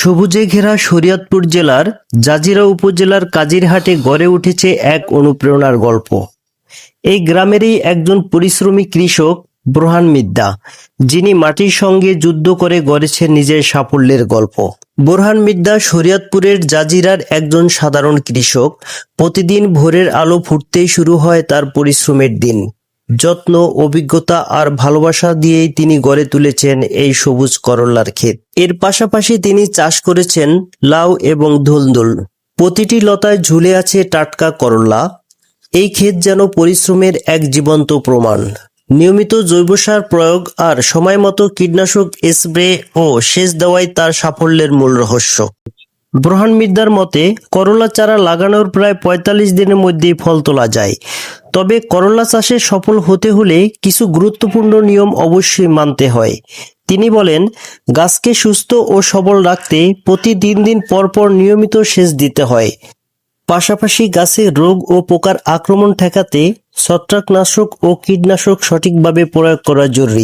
সবুজে ঘেরা শরীয়তপুর জেলার জাজিরা উপজেলার কাজিরহাটে গড়ে উঠেছে এক অনুপ্রেরণার গল্প। এই গ্রামেরই একজন পরিশ্রমী কৃষক ব্রহান মিদ্দা, যিনি মাটির সঙ্গে যুদ্ধ করে গড়েছেন নিজের সাফল্যের গল্প। বোরহান মিদ্দা শরীয়তপুরের জাজিরার একজন সাধারণ কৃষক, প্রতিদিন ভোরের আলো ফুটতেই শুরু হয় তার পরিশ্রমের দিন। যত্ন, অভিজ্ঞতা আর ভালোবাসা দিয়েই তিনি গড়ে তুলেছেন এই সবুজ করল্লার ক্ষেত। এর পাশাপাশি তিনি চাষ করেছেন লাউ এবং ধুলদুল। প্রতিটি লতায় ঝুলে আছে টাটকা করল্লা এই ক্ষেত যেন পরিশ্রমের এক জীবন্ত প্রমাণ। নিয়মিত জৈব সার প্রয়োগ আর সময়মতো কীটনাশক স্প্রে ও সেচ দেওয়াই তার সাফল্যের মূল রহস্য। ব্রহান মিদ্দার মতে করলা চারা লাগানোর প্রায় পঁয়তাল্লিশ দিনের মধ্যেই ফল তোলা যায়। তবে করলা চাষে সফল হতে হলে কিছু গুরুত্বপূর্ণ নিয়ম অবশ্যই মানতে হয়। তিনি বলেন, গাছকে সুস্থ ও সবল রাখতে প্রতি তিন দিন পর পর নিয়মিত সেচ দিতে হয়। পাশাপাশি গাছে রোগ ও পোকার আক্রমণ ঠেকাতে ছত্রাকনাশক ও কীটনাশক সঠিকভাবে প্রয়োগ করা জরুরি।